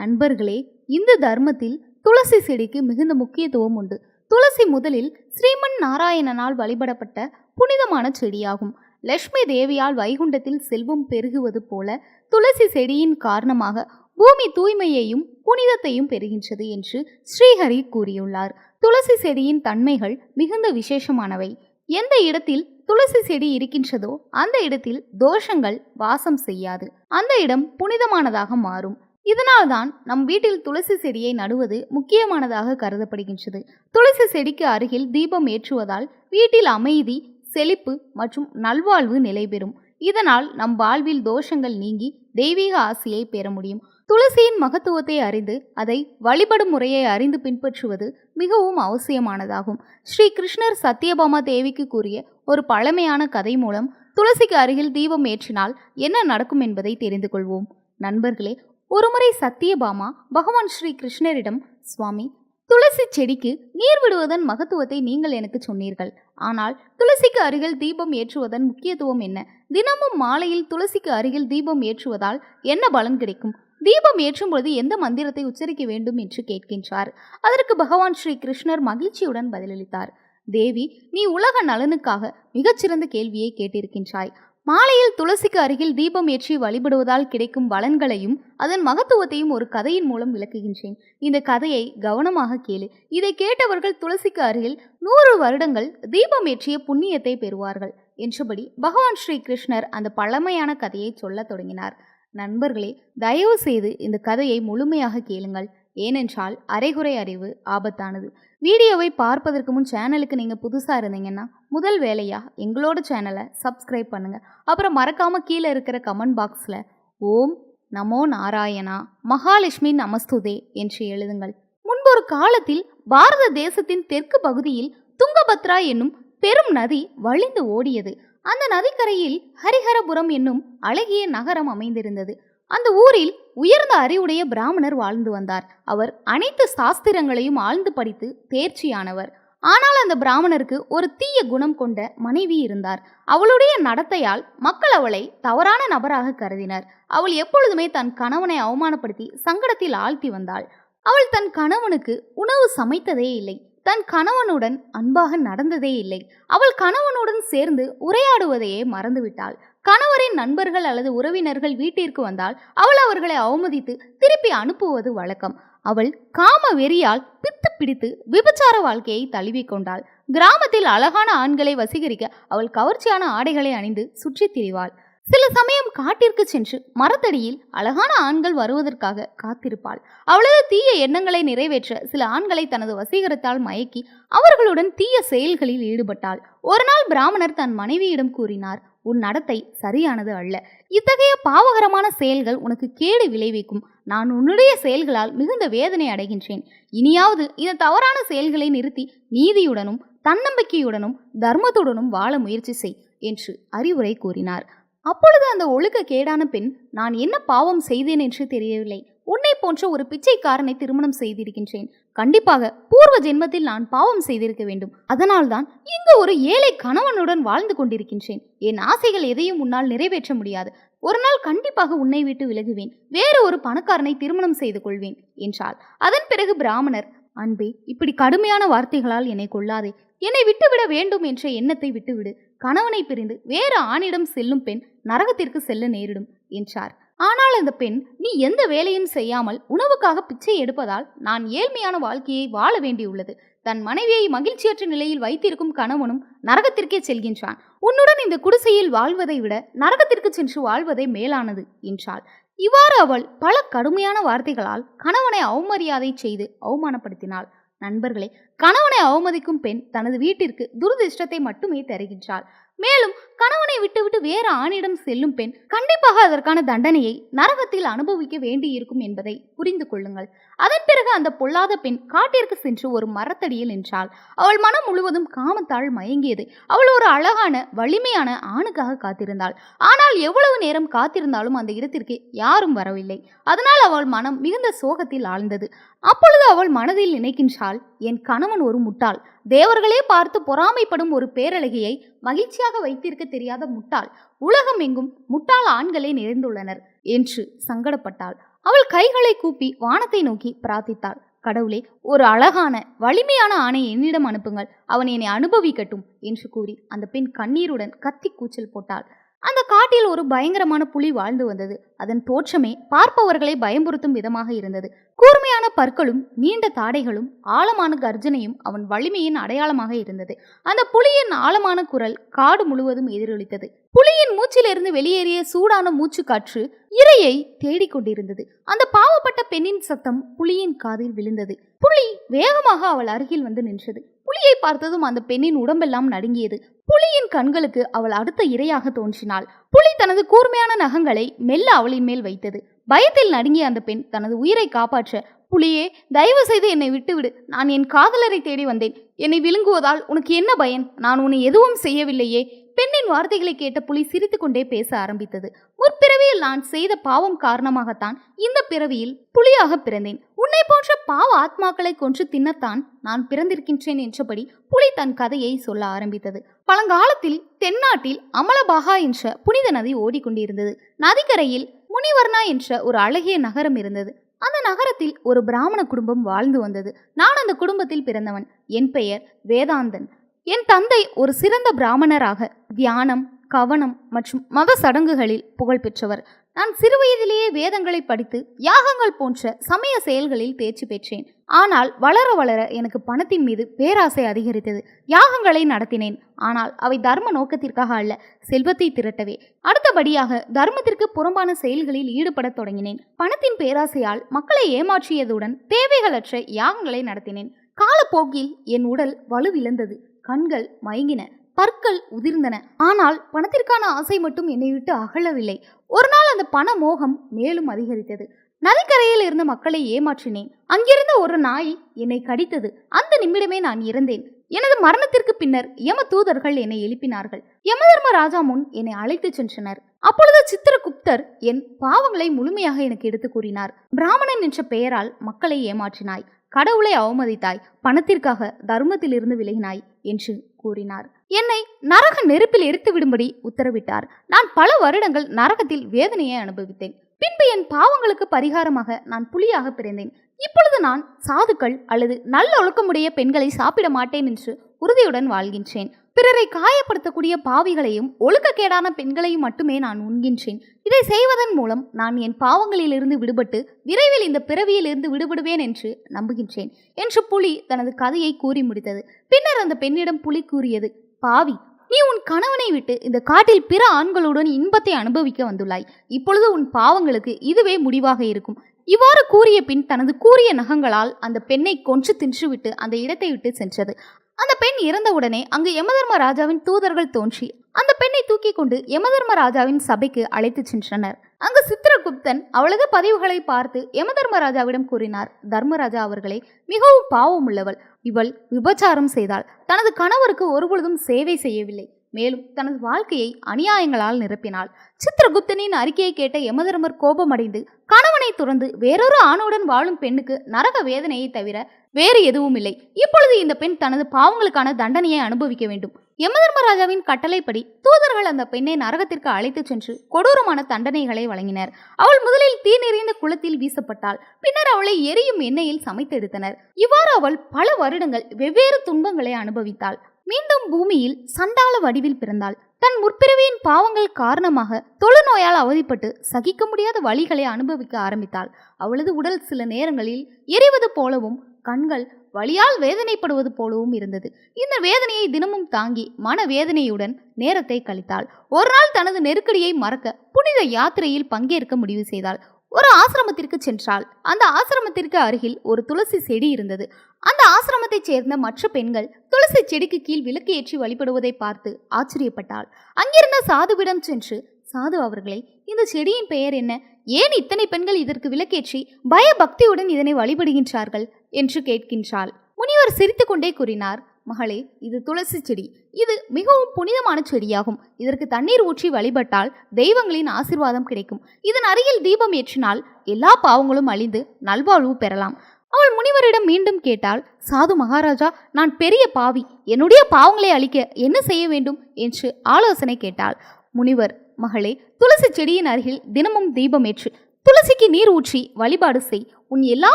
நண்பர்களே இந்து தர்மத்தில் துளசி செடிக்கு மிகுந்த முக்கியத்துவம் உண்டு. துளசி முதலில் ஸ்ரீமன் நாராயணனால் வழிபடப்பட்ட புனிதமான செடியாகும். லட்சுமி தேவியால் வைகுண்டத்தில் செல்வம் பெருகுவது போல துளசி செடியின் காரணமாக பூமி தூய்மையையும் புனிதத்தையும் பெறுகின்றது என்று ஸ்ரீஹரி கூறியுள்ளார். துளசி செடியின் தன்மைகள் மிகுந்த விசேஷமானவை. எந்த இடத்தில் துளசி செடி இருக்கின்றதோ அந்த இடத்தில் தோஷங்கள் வாசம் செய்யாது. அந்த இடம் புனிதமானதாக மாறும். இதனால்தான் நம் வீட்டில் துளசி செடியை நடுவது முக்கியமானதாக கருதப்படுகின்றது. துளசி செடிக்கு அருகில் தீபம் ஏற்றுவதால் வீட்டில் அமைதி செழிப்பு மற்றும் நல்வாழ்வு நிலைபெறும். இதனால் நம் வாழ்வில் தோஷங்கள் நீங்கி தெய்வீக ஆசையை பெற முடியும். துளசியின் மகத்துவத்தை அறிந்து அதை வழிபடும் முறையை அறிந்து பின்பற்றுவது மிகவும் அவசியமானதாகும். ஸ்ரீ கிருஷ்ணர் சத்யபாமா தேவிக்கு கூறிய ஒரு பழமையான கதை மூலம் துளசிக்கு அருகில் தீபம் ஏற்றினால் என்ன நடக்கும் என்பதை தெரிந்து கொள்வோம். நண்பர்களே ஒருமுறை சத்தியபாமா பகவான் ஸ்ரீ கிருஷ்ணரிடம் சுவாமி துளசி செடிக்கு நீர் விடுவதன் மகத்துவத்தை நீங்கள் எனக்கு சொன்னீர்கள். ஆனால் துளசிக்கு அருகில் தீபம் ஏற்றுவதன் முக்கியத்துவம் என்ன? தினமும் மாலையில் துளசிக்கு அருகில் தீபம் ஏற்றுவதால் என்ன பலன் கிடைக்கும்? தீபம் ஏற்றும் பொழுது எந்த மந்திரத்தை உச்சரிக்க வேண்டும் என்று கேட்கின்றார். அதற்கு பகவான் ஸ்ரீ கிருஷ்ணர் மகிழ்ச்சியுடன் பதிலளித்தார். தேவி நீ உலக நலனுக்காக மிகச்சிறந்த கேள்வியை கேட்டிருக்கின்றாய். மாலையில் துளசிக்கு அருகில் தீபம் ஏற்றி வழிபடுவதால் கிடைக்கும் பலன்களையும் அதன் மகத்துவத்தையும் ஒரு கதையின் மூலம் விளக்குகின்றேன். இந்த கதையை கவனமாக கேளு. இதை கேட்டவர்கள் துளசிக்கு அருகில் நூறு வருடங்கள் தீபம் ஏற்றிய புண்ணியத்தை பெறுவார்கள் என்றபடி பகவான் ஸ்ரீ கிருஷ்ணர் அந்த பழமையான கதையை சொல்லத் தொடங்கினார். நண்பர்களே தயவு செய்து இந்த கதையை முழுமையாக கேளுங்கள். ஏனென்றால் அரைகுறை அறிவு ஆபத்தானது. வீடியோவை பார்ப்பதற்கு முன் சேனலுக்கு நீங்கள் புதுசாக இருந்தீங்கன்னா முதல் வேலையாக எங்களோட சேனலை சப்ஸ்கிரைப் பண்ணுங்கள் அப்புறம் மறக்காமல் கீழே இருக்கிற கமெண்ட் பாக்ஸில் ஓம் நமோ நாராயணா மகாலட்சுமி நமஸ்துதே என்று எழுதுங்கள். முன்பொரு காலத்தில் பாரத தேசத்தின் தெற்கு பகுதியில் துங்கபத்ரா என்னும் பெரும் நதி வழிந்து ஓடியது. அந்த நதிக்கரையில் ஹரிஹரபுரம் என்னும் அழகிய நகரம் அமைந்திருந்தது. அந்த ஊரில் உயர்ந்த அறிவுடைய பிராமணர் வாழ்ந்து வந்தார். அவர் அனைத்து சாஸ்திரங்களையும் ஆழ்ந்து படித்து தேர்ச்சியானவர். ஆனால் அந்த பிராமணருக்கு ஒரு தீய குணம் கொண்ட மனைவி இருந்தார். அவளுடைய நடத்தையால் மக்கள் அவளை தவறான நபராக கருதினர். அவள் எப்பொழுதுமே தன் கணவனை அவமானப்படுத்தி சங்கடத்தில் ஆழ்த்தி வந்தாள். அவள் தன் கணவனுக்கு உணவு சமைத்ததே இல்லை. தன் கணவனுடன் அன்பாக நடந்ததே இல்லை. அவள் கணவனுடன் சேர்ந்து உரையாடுவதையே மறந்துவிட்டாள். கணவரின் நண்பர்கள் அல்லது உறவினர்கள் வீட்டிற்கு வந்தால் அவள் அவர்களை அவமதித்து திருப்பி அனுப்புவது வழக்கம். அவள் காம வெறியால் பித்து பிடித்து விபச்சார வாழ்க்கையை தழுவிக்கொண்டாள் கிராமத்தில் அழகான ஆண்களை வசீகரிக்க அவள் கவர்ச்சியான ஆடைகளை அணிந்து சுற்றித் திரிவாள். சில சமயம் காட்டிற்கு சென்று மரத்தடியில் அழகான ஆண்கள் வருவதற்காக காத்திருப்பாள். அவளது தீய எண்ணங்களை நிறைவேற்ற சில ஆண்களை தனது வசீகரத்தால் மயக்கி அவர்களுடன் தீய செயல்களில் ஈடுபட்டாள். ஒரு நாள் பிராமணர் தன் மனைவியிடம் கூறினார் உன் நடத்தை சரியானது அல்ல. இத்தகைய பாவகரமான செயல்கள் உனக்கு கேடு விளைவிக்கும். நான் உன்னுடைய செயல்களால் மிகுந்த வேதனை அடைகின்றேன். இனியாவது இந்த தவறான செயல்களை நிறுத்தி நீதியுடனும் தன்னம்பிக்கையுடனும் தர்மத்துடனும் வாழ முயற்சி செய் என்று அறிவுரை கூறினார். அப்பொழுது அந்த ஒழுக்க கேடான பெண் நான் என்ன பாவம் செய்தேன் என்று தெரியவில்லை. உன்னை போன்ற ஒரு பிச்சைக்காரனை திருமணம் செய்திருக்கின்றேன். கண்டிப்பாக பூர்வ ஜென்மத்தில் நான் பாவம் செய்திருக்க வேண்டும். அதனால்தான் இங்கு ஒரு ஏழை கணவனுடன் வாழ்ந்து கொண்டிருக்கின்றேன். என் ஆசைகள் எதையும் உன்னால் நிறைவேற்ற முடியாது. ஒரு நாள் கண்டிப்பாக உன்னை விட்டு விலகுவேன். வேறு ஒரு பணக்காரனை திருமணம் செய்து கொள்வேன் என்றாள். அதன் பிறகு பிராமணர் அன்பே இப்படி கடுமையான வார்த்தைகளால் என்னை கொள்ளாதே என்னை விட்டுவிட வேண்டும் என்ற எண்ணத்தை விட்டுவிடு. கணவனை பிரிந்து வேறு ஆணிடம் செல்லும் பெண் நரகத்திற்கு செல்ல நேரிடும் என்றார். ஆனால் அந்த பெண் நீ எந்த வேலையும் செய்யாமல் உணவுக்காக பிச்சை எடுப்பதால் நான் ஏழ்மையான வாழ்க்கையை வாழ வேண்டியுள்ளது. தன் மனைவியை மகிழ்ச்சியற்ற நிலையில் வைத்திருக்கும் கணவனும் நரகத்திற்கே செல்கின்றான். உன்னுடன் இந்த குடிசையில் வாழ்வதை விட நரகத்திற்கு சென்று வாழ்வதே மேலானது என்றாள். இவ்வாறு அவள் பல கடுமையான வார்த்தைகளால் கணவனை அவமரியாதை செய்து அவமானப்படுத்தினாள். நண்பர்களே கணவனை அவமதிக்கும் பெண் தனது வீட்டிற்கு துரதிருஷ்டத்தை மட்டுமே தருகின்றாள். மேலும் கணவனை விட்டுவிட்டு வேறு ஆணிடம் செல்லும் பெண் கண்டிப்பாக அதற்கான தண்டனையை நரகத்தில் அனுபவிக்க வேண்டியிருக்கும் என்பதை புரிந்து கொள்ளுங்கள். அதன் பிறகு அந்த பொல்லாத பெண் காட்டிற்கு சென்று ஒரு மரத்தடியில் நின்றாள். அவள் மனம் முழுவதும் காமத்தால் மயங்கியது. அவள் ஒரு அழகான வலிமையான ஆணுக்காக காத்திருந்தாள். ஆனால் எவ்வளவு நேரம் காத்திருந்தாலும் அந்த இடத்திற்கு யாரும் வரவில்லை. அதனால் அவள் மனம் மிகுந்த சோகத்தில் ஆழ்ந்தது. அப்பொழுது அவள் மனதில் நினைக்கின்றாள் என் கணவன் ஒரு முட்டாள். தேவர்களே பார்த்து பொறாமைப்படும் ஒரு பேரழகியை மகிழ்ச்சியாக வைத்திருக்க தெரியாத முட்டாள். உலகம் எங்கும் முட்டாள் ஆண்களே நிறைந்துள்ளனர் என்று சங்கடப்பட்டாள். அவள் கைகளை கூப்பி வானத்தை நோக்கி பிரார்த்தித்தாள். கடவுளே ஒரு அழகான வலிமையான ஆணை என்னிடம் அனுப்புங்கள். அவன் என்னை அனுபவிக்கட்டும் என்று கூறி அந்த பெண் கண்ணீருடன் கத்தி கூச்சல் போட்டாள். அந்த காட்டில் ஒரு பயங்கரமான புலி வாழ்ந்து வந்தது. அதன் தோற்றமே பார்ப்பவர்களை பயமுறுத்தும் விதமாக இருந்தது. கூர்மையான பற்களும் நீண்ட தாடைகளும் ஆழமான கர்ஜனையும் அவன் வலிமையின் அடையாளமாக இருந்தது. அந்த புலியின் ஆழமான குரல் காடு முழுவதும் எதிரொலித்தது. புலியின் மூச்சிலிருந்து வெளியேறிய சூடான மூச்சு காற்று இரையை தேடிக்கொண்டிருந்தது. அந்த பாவப்பட்ட பெண்ணின் சத்தம் புலியின் காதில் விழுந்தது. புலி வேகமாக அவள் அருகில் வந்து நின்றது. புலியை பார்த்ததும் அந்த பெண்ணின் உடம்பெல்லாம் நடுங்கியது. புலியின் கண்களுக்கு அவள் அடுத்த இரையாக தோன்றினாள். புலி தனது கூர்மையான நகங்களை மெல்ல அவளின் மேல் வைத்தது. பயத்தில் நடுங்கிய அந்த பெண் தனது உயிரை காப்பாற்ற புலியே தயவு செய்து என்னை விட்டுவிடு. நான் என் காதலரை தேடி வந்தேன். என்னை விழுங்குவதால் உனக்கு என்ன பயன்? நான் உன்னை எதுவும் செய்யவில்லையே. பெண்ணின் வார்த்தைகளை கேட்ட புலி சிரித்துக்கொண்டே பேச ஆரம்பித்தது. முற்பிறவியில் நான் செய்த பாவம் காரணமாகத்தான் இந்த பிறவியில் புலியாக பிறந்தேன். உன்னை போன்ற பாவ ஆத்மாக்களை கொன்று தின்னத்தான் நான் பிறந்திருக்கின்றேன் என்றபடி புலி தன் கதையை சொல்ல ஆரம்பித்தது. பழங்காலத்தில் தென்னாட்டில் அமலபாகா என்ற புனித நதி ஓடிக்கொண்டிருந்தது. நதிக்கரையில் முனிவர்ணா என்ற ஒரு அழகிய நகரம் இருந்தது. அந்த நகரத்தில் ஒரு பிராமண குடும்பம் வாழ்ந்து வந்தது. நான் அந்த குடும்பத்தில் பிறந்தவன். என் பெயர் வேதாந்தன். என் தந்தை ஒரு சிறந்த பிராமணராக தியானம் கவனம் மற்றும் மத சடங்குகளில் புகழ் பெற்றவர். நான் சிறுவயதிலேயே வேதங்களை படித்து யாகங்கள் போன்ற சமய செயல்களில் தேர்ச்சி பெற்றேன். ஆனால் வளர வளர எனக்கு பணத்தின் மீது பேராசை அதிகரித்தது. யாகங்களை நடத்தினேன். ஆனால் அவை தர்ம நோக்கத்திற்காக அல்ல செல்வத்தை திரட்டவே. அடுத்தபடியாக தர்மத்திற்கு புறம்பான செயல்களில் ஈடுபடத் தொடங்கினேன். பணத்தின் பேராசையால் மக்களை ஏமாற்றியதுடன் தேவைகளற்ற யாகங்களை நடத்தினேன். காலப்போக்கில் என் உடல் வலுவிழந்தது. கண்கள் மயங்கின பற்கள் உதிர்ந்தன. ஆனால் பணத்திற்கான ஆசை மட்டும் என்னை விட்டு அகலவில்லை. ஒரு நாள் அந்த பண மோகம் மேலும் அதிகரித்தது. நதிக்கரையில் இருந்த மக்களை ஏமாற்றினேன். அங்கிருந்த ஒரு நாய் என்னை கடித்தது. அந்த நிமிடமே நான் இறந்தேன். எனது மரணத்திற்கு பின்னர் யம தூதர்கள் என்னை எழுப்பினார்கள். யமதர்ம ராஜா முன் என்னை அழைத்துச் சென்றனர். அப்பொழுது சித்திரகுப்தர் என் பாவங்களை முழுமையாக எனக்கு எடுத்து கூறினார். பிராமணன் என்ற பெயரால் மக்களை ஏமாற்றினாய். கடவுளை அவமதித்தாய் பணத்திற்காக தர்மத்திலிருந்து விலகினாய் என்று கூறினார். என்னை நரக நெருப்பில் எரித்து விடும்படி உத்தரவிட்டார். நான் பல வருடங்கள் நரகத்தில் வேதனையை அனுபவித்தேன். பின்பு என் பாவங்களுக்கு பரிகாரமாக நான் புலியாக பிறந்தேன். இப்பொழுது நான் சாதுக்கள் அல்லது நல்ல ஒழுக்கமுடைய பெண்களை சாப்பிட மாட்டேன் என்று உறுதியுடன் வாழ்கின்றேன். பிறரை காயப்படுத்தக்கூடிய பாவிகளையும் ஒழுக்கக்கேடான பெண்களையும் மட்டுமே நான் உண்கின்றேன். இதை செய்வதன் மூலம் நான் என் பாவங்களிலிருந்து விடுபட்டு விரைவில் இந்த பிறவியிலிருந்து விடுபடுவேன் என்று நம்புகின்றேன் என்று புலி தனது கதையை கூறி முடித்தது. பின்னர் அந்த பெண்ணிடம் புலி கூறியது பாவி நீ உன் கணவனை விட்டு இந்த காட்டில் பிற ஆண்களுடன் இன்பத்தை அனுபவிக்க வந்துள்ளாய். இப்பொழுது உன் பாவங்களுக்கு இதுவே முடிவாக இருக்கும். இவ்வாறு கூறிய பின் தனது கூறிய நகங்களால் அந்த பெண்ணை கொன்று தின்றுவிட்டு அந்த இடத்தை விட்டு சென்றது. அந்த பெண் இறந்தவுடனே அங்கு யமதர்ம ராஜாவின் தூதர்கள் தோன்றி அந்த பெண்ணை தூக்கி கொண்டு யமதர்ம ராஜாவின் சபைக்கு அழைத்துச் சென்றனர். அங்கு சித்திரகுப்தன் அவளது பதிவுகளை பார்த்து யமதர்மராஜாவிடம் கூறினார் தர்மராஜா அவர்களே மிகவும் பாவம் உள்ளவள் இவள் விபச்சாரம் செய்தாள். தனது கணவருக்கு ஒருபொழுதும் சேவை செய்யவில்லை. மேலும் தனது வாழ்க்கையை அநியாயங்களால் நிரப்பினாள். சித்திரகுப்தனின் அறிக்கையை கேட்ட யமதர்மர் கோபமடைந்து கணவனை துறந்து வேறொரு ஆணுடன் வாழும் பெண்ணுக்கு நரக வேதனையை தவிர வேறு எதுவும் இல்லை. இப்பொழுது இந்த பெண் தனது பாவங்களுக்கான தண்டனையை அனுபவிக்க வேண்டும். யமதர்மராஜாவின் கட்டளைப்படி தூதர்கள் அந்த பெண்ணை நரகத்திற்கு அழைத்துச் சென்று கொடூரமான தண்டனைகளை வழங்கினர். அவள் முதலில் தீ நிறைந்த குளத்தில் வீசப்பட்டாள். பின்னர் அவளை எரியும் எண்ணெயில் சமைத்தெடுத்தனர் இவ்வாறு அவள் பல வருடங்கள் வெவ்வேறு துன்பங்களை அனுபவித்தாள். மீண்டும் பூமியில் சண்டாள வடிவில் பிறந்தாள். தன் முற்பிறவியின் பாவங்கள் காரணமாக தொழுநோயால் அவதிப்பட்டு சகிக்க முடியாத வழிகளை அனுபவிக்க ஆரம்பித்தாள். அவளது உடல் சில நேரங்களில் எரிவது போலவும் கண்கள் வழியால் வேதனைப்படுவது போலவும் இருந்தது. இந்த வேதனையை தினமும் தாங்கி மன வேதனையுடன் நேரத்தை கழித்தாள். ஒரு நாள் தனது நெருக்கடியை மறக்க புனித யாத்திரையில் பங்கேற்க முடிவு செய்தாள். ஒரு ஆசிரமத்திற்கு சென்றாள். அந்த ஆசிரமத்திற்கு அருகில் ஒரு துளசி செடி இருந்தது. அந்த ஆசிரமத்தைச் சேர்ந்த மற்ற பெண்கள் துளசி செடிக்கு கீழ் விளக்கு ஏற்றி வழிபடுவதை பார்த்து ஆச்சரியப்பட்டாள். அங்கிருந்த சாதுவிடம் சென்று சாது அவர்களே இந்த செடியின் பெயர் என்ன? ஏன் இத்தனை பெண்கள் இதற்கு விளக்கேற்றி பயபக்தியுடன் இதனை வழிபடுகின்றார்கள்? என்று கேட்கின்றாள். முனிவர் சிரித்துக்கொண்டே கூறினார் மகளே இது துளசி செடி. இது மிகவும் புனிதமான செடியாகும். இதற்கு தண்ணீர் ஊற்றி வழிபட்டால் தெய்வங்களின் ஆசிர்வாதம் கிடைக்கும். இதன் அருகில் தீபம் ஏற்றினால் எல்லா பாவங்களும் அழிந்து நல்வாழ்வு பெறலாம். அவள் முனிவரிடம் மீண்டும் கேட்டாள் சாது மகாராஜா நான் பெரிய பாவி. என்னுடைய பாவங்களை அழிக்க என்ன செய்ய வேண்டும்? என்று ஆலோசனை கேட்டாள். முனிவர் மகளே துளசி செடியின் அருகில் தினமும் தீபம் ஏற்று துளசிக்கு நீர் ஊற்றி வழிபாடு செய். உன் எல்லா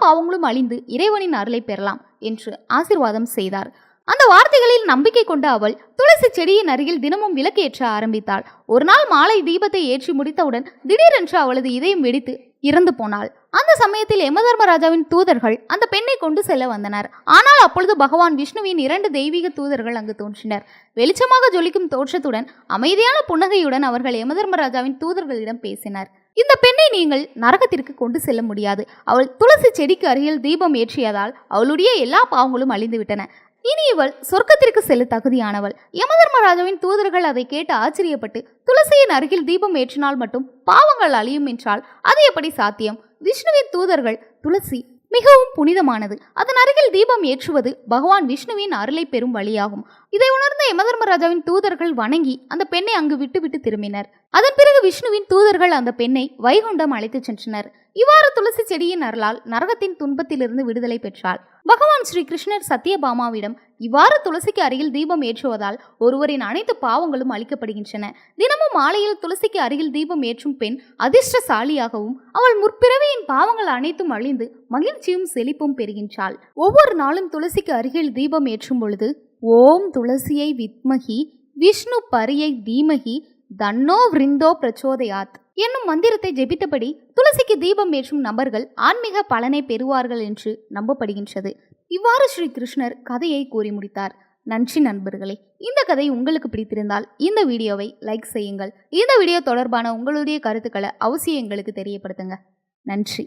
பாவங்களும் அழிந்து இறைவனின் அருளை பெறலாம் என்று ஆசீர்வாதம் செய்தார். அந்த வார்த்தைகளில் நம்பிக்கை கொண்ட அவள் துளசி செடியின் அருகில் தினமும் விளக்கு ஏற்ற ஆரம்பித்தாள். ஒரு நாள் மாலை தீபத்தை ஏற்றி முடித்தவுடன் திடீரென்று அவளது இதயம் வெடித்து இறந்து போனாள். அந்த சமயத்தில் யமதர்மராஜாவின் தூதர்கள் அந்த பெண்ணை கொண்டு செல்ல வந்தனர். ஆனால் அப்பொழுது பகவான் விஷ்ணுவின் இரண்டு தெய்வீக தூதர்கள் அங்கு தோன்றினர். வெளிச்சமாக ஜொலிக்கும் தோற்றத்துடன் அமைதியான புன்னகையுடன் அவர்கள் யமதர்மராஜாவின் தூதர்களிடம் பேசினர். இந்த பெண்ணை நீங்கள் நரகத்திற்கு கொண்டு செல்ல முடியாது. அவள் துளசி செடிக்கு அருகில் தீபம் ஏற்றியதால் அவளுடைய எல்லா பாவங்களும் அழிந்துவிட்டன. இனி இவள் சொர்க்கத்திற்கு செல்ல தகுதியானவள். யமதர்மராஜாவின் தூதர்கள் அதை கேட்டு ஆச்சரியப்பட்டு துளசியின் அருகில் தீபம் ஏற்றினால் மட்டும் பாவங்கள் அழியும் என்றால் அது எப்படி சாத்தியம்? விஷ்ணுவின் தூதர்கள் துளசி மிகவும் புனிதமானது. அதன் அருகில் தீபம் ஏற்றுவது பகவான் விஷ்ணுவின் அருளை பெறும் வழியாகும். இதை உணர்ந்த யமதர்மராஜாவின் தூதர்கள் வணங்கி அந்த பெண்ணை அங்கு விட்டுவிட்டு திரும்பினர். அதன் பிறகு விஷ்ணுவின் தூதர்கள் அந்த பெண்ணை வைகுண்டம் அழைத்துச் சென்றனர். இவ்வாறு துளசி செடியின் அருளால் நரகத்தின் துன்பத்திலிருந்து விடுதலை பெற்றாள். பகவான் ஸ்ரீ கிருஷ்ணர் சத்யபாமாவிடம் இவ்வாறு துளசிக்கு அருகில் தீபம் ஏற்றுவதால் ஒருவரின் அனைத்து பாவங்களும் அளிக்கப்படுகின்றன தினமும் மாலையில் துளசிக்கு அருகில் தீபம் ஏற்றும் பெண் அதிர்ஷ்டசாலியாகவும் அவள் முற்பிறவியின் பாவங்கள் அனைத்தும் அழிந்து மகிழ்ச்சியும் செழிப்பும் பெறுகின்றாள். ஒவ்வொரு நாளும் துளசிக்கு அருகில் தீபம் ஏற்றும் பொழுது ஓம் துளசியை வித்மகி விஷ்ணு பரியை தீமகி தன்னோ விருந்தோ பிரச்சோதயாத். என்னும் மந்திரத்தை ஜெபித்தபடி துளசிக்கு தீபம் ஏற்றும் நபர்கள் ஆன்மீக பலனை பெறுவார்கள் என்று நம்பப்படுகின்றது. இவ்வாறு ஸ்ரீ கிருஷ்ணர் கதையை கூறி முடித்தார். நன்றி நண்பர்களே. இந்த கதை உங்களுக்கு பிடித்திருந்தால் இந்த வீடியோவை லைக் செய்யுங்கள். இந்த வீடியோ தொடர்பான உங்களுடைய கருத்துக்களை அவசியம் எங்களுக்கு தெரியப்படுத்துங்க. நன்றி.